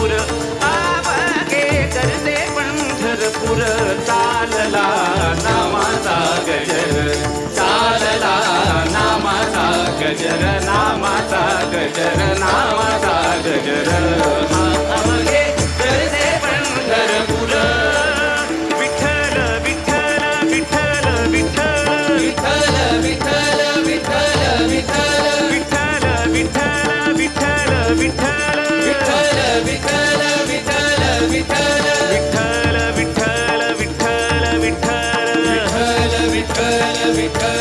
पंढरपूर आवागे करते पंढरपूर चालला नामाचा गजर चालला नामाचा गजर.